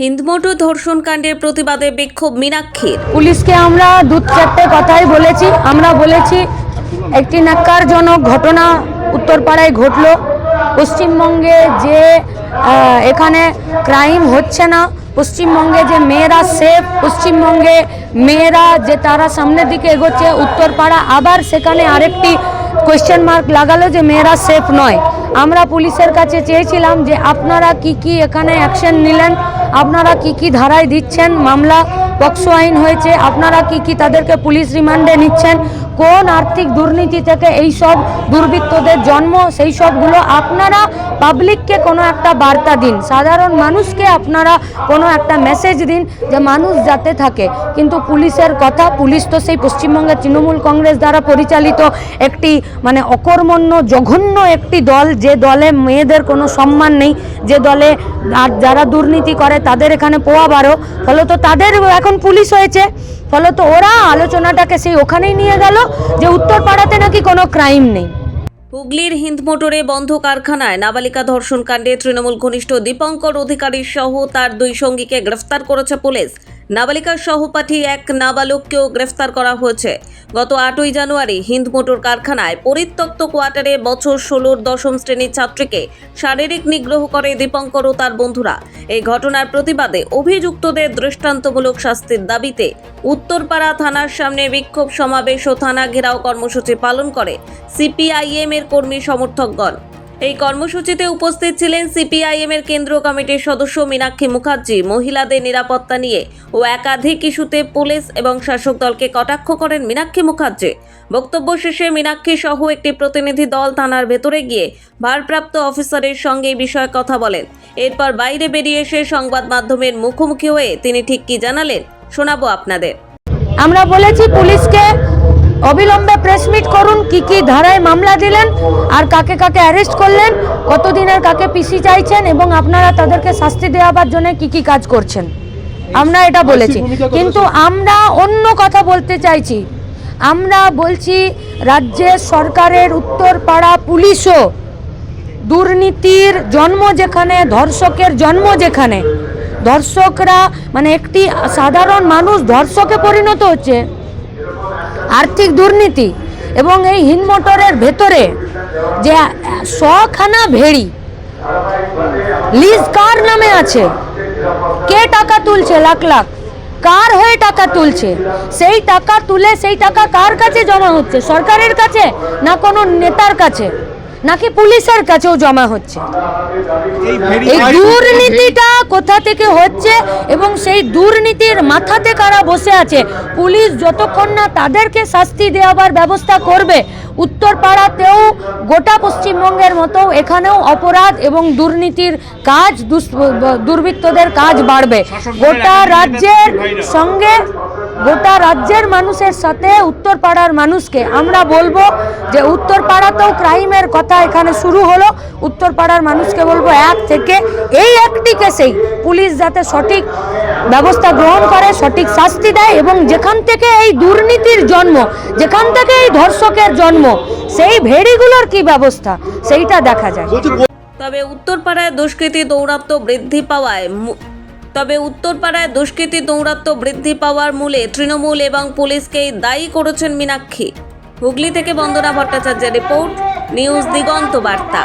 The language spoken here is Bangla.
হিন্দমোটু ধর্ষণ কাণ্ডের প্রতিবাদে বিক্ষোভ মীনাক্ষীর। পুলিশকে আমরা দু চারটে কথাই বলেছি। আমরা বলেছি, একটি ন্যাক্কারজনক ঘটনা উত্তরপাড়ায় ঘটলো। পশ্চিমবঙ্গে যে এখানে ক্রাইম হচ্ছে না, পশ্চিমবঙ্গে যে মেয়েরা সেফ পশ্চিমবঙ্গে মেয়েরা যে তারা সামনের দিকে এগোচ্ছে, উত্তরপাড়া আবার সেখানে আরেকটি কোয়েশ্চেন মার্ক লাগালো যে মেয়েরা সেফ নয়। আমরা পুলিশের কাছে চেয়েছিলাম যে আপনারা কি কি এখানে অ্যাকশন নিলেন আপনারা কি কি ধারায় দিচ্ছেন? মামলা পক্সো আইন হয়েছে। আপনারা কি কি তাদেরকে পুলিশ রিমান্ডে নিচ্ছেন? কোন আর্থিক দুর্নীতি থেকে এই সব দুর্বৃত্তদের জন্ম, সেই সবগুলো আপনারা পাবলিককে কোনো একটা বার্তা দিন। সাধারণ মানুষকে আপনারা কোনো একটা মেসেজ দিন যে মানুষ যাতে থাকে। কিন্তু পুলিশের কথা, পুলিশ তো সেই পশ্চিমবঙ্গের তৃণমূল কংগ্রেস দ্বারা পরিচালিত একটি মানে অকর্মণ্য, জঘন্য একটি দল। যে দলে মেয়েদের কোনো সম্মান নেই, যে দলে আর যারা দুর্নীতি করে তাদের এখানে পোয়া বারো। ফলত তাদের এখন পুলিশ হয়েছে। ফলত ওরা আলোচনাটাকে সেই ওখানেই নিয়ে গেল। যে উত্তরপাড়াতে নাকি কোনো ক্রাইম নেই। হুগলির হিন্দ মোটরে বন্ধ কারখানায় নাবালিকা ধর্ষণ কাণ্ডে তৃণমূল ঘনিষ্ঠ দীপঙ্কর অধিকারী সহ তার দুই সঙ্গীকে গ্রেফতার করেছে পুলিশ। নাবালিকার সহপাঠী এক নাবালককেও গ্রেফতার করা হয়েছে। গত আটই জানুয়ারি হিন্দমোটর কারখানায় পরিত্যক্ত কোয়ার্টারে বছর ষোলোর দশম শ্রেণির ছাত্রীকে শারীরিক নিগ্রহ করে দীপঙ্কর ও তার বন্ধুরা। এই ঘটনার প্রতিবাদে অভিযুক্তদের দৃষ্টান্তমূলক শাস্তির দাবিতে উত্তরপাড়া থানার সামনে বিক্ষোভ সমাবেশ ও থানা ঘেরাও কর্মসূচি পালন করে সিপিআইএম এর কর্মী সমর্থকগণ। এই কর্মসূচিতে উপস্থিত ছিলেন সিপিআইএম এর কেন্দ্রীয় কমিটির সদস্য মীনাক্ষী মুখার্জি। মহিলাদের নিরাপত্তা নিয়ে ও একাধিক ইস্যুতে পুলিশ এবং শাসক দলকে কটাক্ষ করেন মীনাক্ষী মুখার্জি। বক্তব্য শেষে মীনাক্ষী সহ একটি প্রতিনিধি দল থানার ভেতরে গিয়ে ভারপ্রাপ্ত অফিসারের সঙ্গে এই বিষয়ে কথা বলেন। এরপর বাইরে বেরিয়ে এসে সংবাদ মাধ্যমের মুখোমুখি হয়ে তিনি ঠিক কি জানালেন শোনাবো আপনাদের। আমরা বলেছি পুলিশকে অবিলম্বে প্রেস মিট করুন কি কি ধারায় মামলা দিলেন আর কাকে কাকে অ্যারেস্ট করলেন কতদিনের কাকে পিসি চাইছেন এবং আপনারা তাদেরকে শাস্তি দেওয়ার জন্য কি কি কাজ করছেন। আমরা এটা বলেছি। কিন্তু আমরা অন্য কথা বলতে চাইছি। আমরা বলছি রাজ্যের সরকারের উত্তরপাড়া পুলিশও দুর্নীতির জন্ম যেখানে ধর্ষকের জন্ম যেখানে ধর্ষকরা মানে একটি সাধারণ মানুষ ধর্ষকে পরিণত হচ্ছে। আর্থিক দুর্নীতি এবং এই হিনমোটরের ভেতরে যে শখানা ভেড়ি, লিজ কার নামে আছে? কে টাকা তুলছে? লাখ লাখ। কার হয়ে টাকা তুলছে? সেই টাকা তুলে সেই টাকা কার কাছে জমা হচ্ছে? সরকারের কাছে না কোনো নেতার কাছে? নাকি পুলিশের কাছেও জমা হচ্ছে? এই দুর্নীতিটা কোথা থেকে হচ্ছে এবং সেই দুর্নীতির মাথাতে কারা বসে আছে? পুলিশ যতক্ষণ না তাদেরকে শাস্তি দেওয়ার ব্যবস্থা করবে উত্তরপাড়াতেও গোটা পশ্চিমবঙ্গের মতো এখানেও অপরাধ এবং দুর্নীতির কাজ দুর্বৃত্তদের কাজ বাড়বে। গোটা রাজ্যের সঙ্গে গোটা রাজ্যের মানুষের সাথে উত্তরপাড়ার মানুষকে। আমরা বলব যে উত্তরপাড়াতেও ক্রাইমের কথা এখানে শুরু হলো। উত্তরপাড়ার মানুষকে বলব এক থেকে এই একটি কেসেই পুলিশ যাতে সঠিক ব্যবস্থা গ্রহণ করে সঠিক শাস্তি দেয় এবং যেখান থেকে এই দুর্নীতির জন্ম যেখান থেকে এই ধর্ষকের জন্ম সেই ভেড়িগুলোর কি ব্যবস্থা সেইটা দেখা যায়। তবে উত্তরপাড়ায় দুষ্কৃতী দৌরাত্ম্য বৃদ্ধি পাওয়ায় তবে উত্তরপাড়ায় দুষ্কৃতী দৌরাত্ম্য বৃদ্ধি পাওয়ার মূলে তৃণমূল এবং পুলিশকেই দায়ী করেছেন মীনাক্ষী। হুগলি থেকে বন্দনা ভট্টাচার্যের রিপোর্ট, নিউজ দিগন্ত বার্তা।